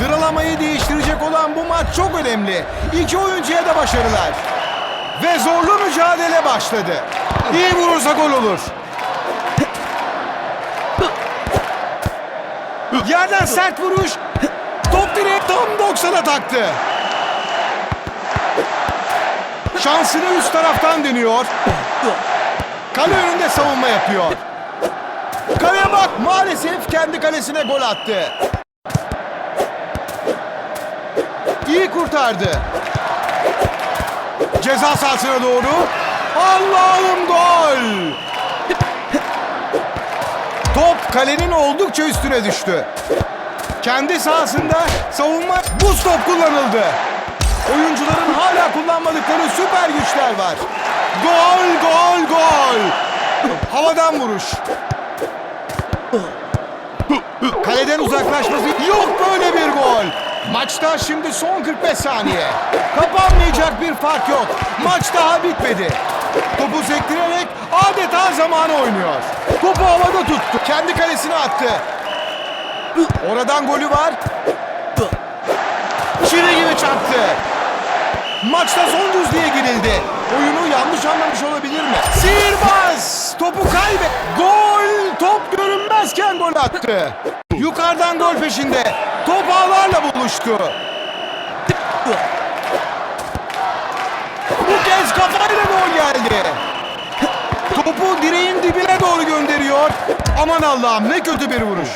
Sıralamayı değiştirecek olan bu maç çok önemli. İki oyuncuya da başarılar. Ve zorlu mücadele başladı. İyi vurursa gol olur. Yerden sert vuruş. Top direkt tam 90'a taktı. Şansını üst taraftan deniyor. Kale önünde savunma yapıyor. Kaleye bak maalesef kendi kalesine gol attı. İyi kurtardı. Ceza sahasına doğru. Allah'ım gol! Top kalenin oldukça üstüne düştü. Kendi sahasında savunma bu stop kullanıldı. Oyuncuların hala kullanmadıkları süper güçler var. Gol, gol, gol. Havadan vuruş. Kaleden uzaklaşması yok böyle bir gol. Maçta şimdi son 45 saniye. Kapanmayacak bir fark yok. Maç daha bitmedi. Topu sektirerek adeta zamanı oynuyor. Topu havada tuttu. Kendi kalesine attı. Oradan golü var. Çivi gibi çarptı. Maçta son düzlüğe girildi. Oyunu yanlış anlamış olabilir mi? Sihirbaz! Topu kaybet. Gol! Top görünmezken gol attı. Yukarıdan gol peşinde. Top ağlarla buluştu. Bu kez kafayla gol geldi. Topu direğin dibine doğru gönderiyor. Aman Allah'ım ne kötü bir vuruş.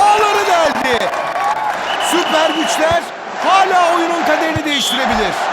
Ağları deldi. Süper güçler hala oyunun kaderini değiştirebilir.